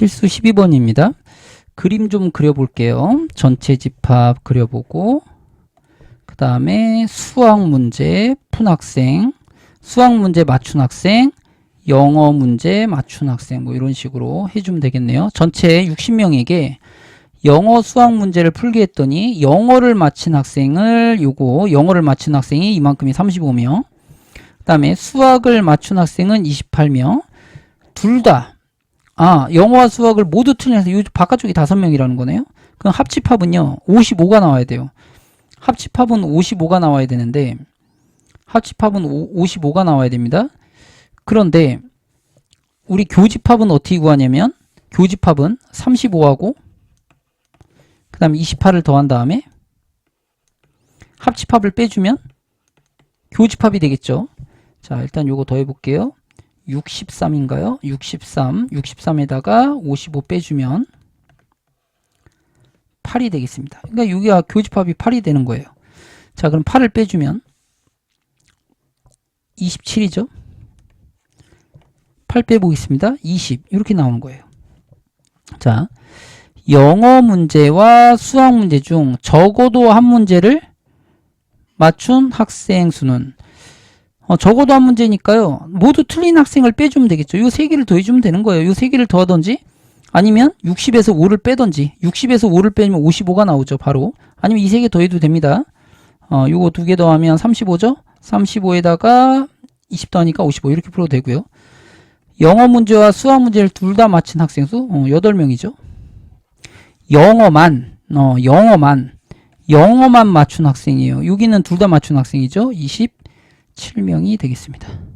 필수 12번입니다. 그림 좀 그려볼게요. 전체 집합 그려보고 그 다음에 수학 문제 푼 학생 수학 문제 맞춘 학생 영어 문제 맞춘 학생 뭐 이런 식으로 해주면 되겠네요. 전체 60명에게 영어 수학 문제를 풀게 했더니 영어를 맞힌 학생을 요거 영어를 맞춘 학생이 이만큼이 35명 그 다음에 수학을 맞춘 학생은 28명 둘 다 아 영어와 수학을 모두 요 바깥쪽이 5명이라는 거네요 그럼 합집합은요 55가 나와야 돼요 합집합은 55가 나와야 되는데 합집합은 5, 55가 나와야 됩니다 그런데 우리 교집합은 어떻게 구하냐면 교집합은 35하고 그 다음에 28을 더한 다음에 합집합을 빼주면 교집합이 되겠죠. 자, 일단 요거 더해 볼게요. 63인가요? 63. 63에다가 55 빼주면 8이 되겠습니다. 그러니까 여기가 교집합이 8이 되는 거예요. 자, 그럼 8을 빼주면 27이죠. 8 빼보겠습니다. 20. 이렇게 나오는 거예요. 자, 영어 문제와 수학 문제 중 적어도 한 문제를 맞춘 학생 수는 어, 적어도 한 문제니까요. 모두 틀린 학생을 빼주면 되겠죠. 이 세 개를 더해주면 되는 거예요. 이 세 개를 더하던지 아니면 60에서 5를 빼던지 60에서 5를 빼면 55가 나오죠. 바로 아니면 이 세 개 더해도 됩니다. 어, 요거 두 개 더하면 35죠. 35에다가 20 더하니까 55 이렇게 풀어도 되고요. 영어 문제와 수학 문제를 둘 다 맞힌 학생 수 어, 8명이죠. 영어만 어, 영어만 영어만 맞춘 학생이에요. 여기는 둘 다 맞춘 학생이죠. 27명이 되겠습니다.